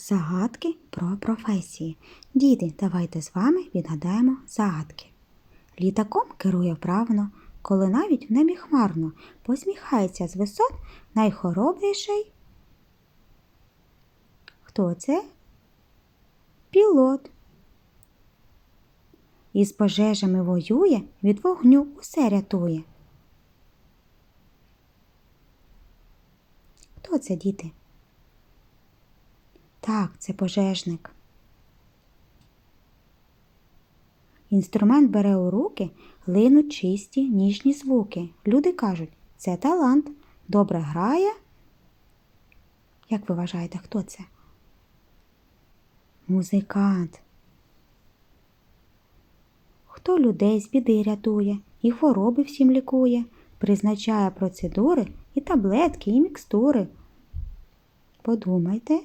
Загадки про професії. Діти, давайте з вами відгадаємо загадки. Літаком керує вправно, коли навіть в небі хмарно, посміхається з висот найхоробріший. Хто це? Пілот. Із пожежами воює, від вогню усе рятує. Хто це, діти? Так, це пожежник. Інструмент бере у руки, линуть чисті, ніжні звуки. Люди кажуть, це талант, добре грає. Як ви вважаєте, хто це? Музикант. Хто людей з біди рятує і хвороби всім лікує, призначає процедури і таблетки, і мікстури. Подумайте.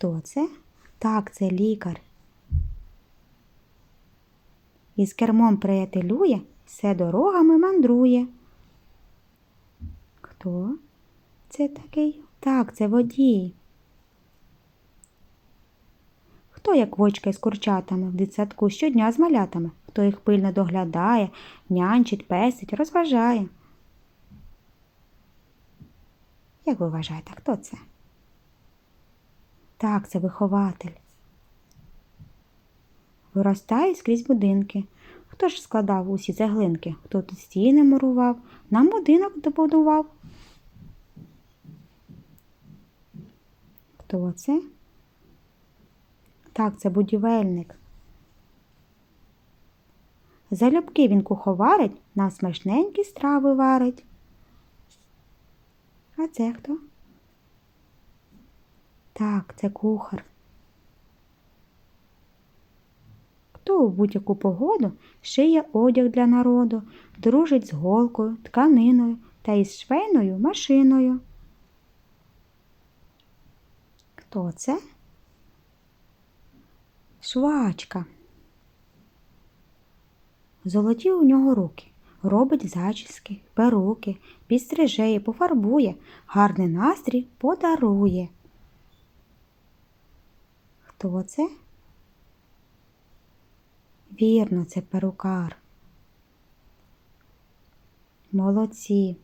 Хто це? Так, це лікар. Із кермом приятелює, все дорогами мандрує. Хто це такий? Так, це водій. Хто як вочка з курчатами в дитсадку щодня з малятами, хто їх пильно доглядає, нянчить, песить, розважає. Як ви вважаєте, хто це? Так, це вихователь. Виростають скрізь будинки. Хто ж складав усі цеглинки? Хто тут стіни мурував, нам будинок добудував? Хто це? Так, це будівельник. Залюбки він куховарить, нам смачненькі страви варить. А це хто? Так, це кухар. Хто у будь-яку погоду шиє одяг для народу, дружить з голкою, тканиною та із швейною машиною. Хто це? Швачка. Золоті у нього руки. Робить зачіски, перуки, підстрижеє, пофарбує, гарний настрій подарує. Хто це? Вірно, це перукар. Молодці.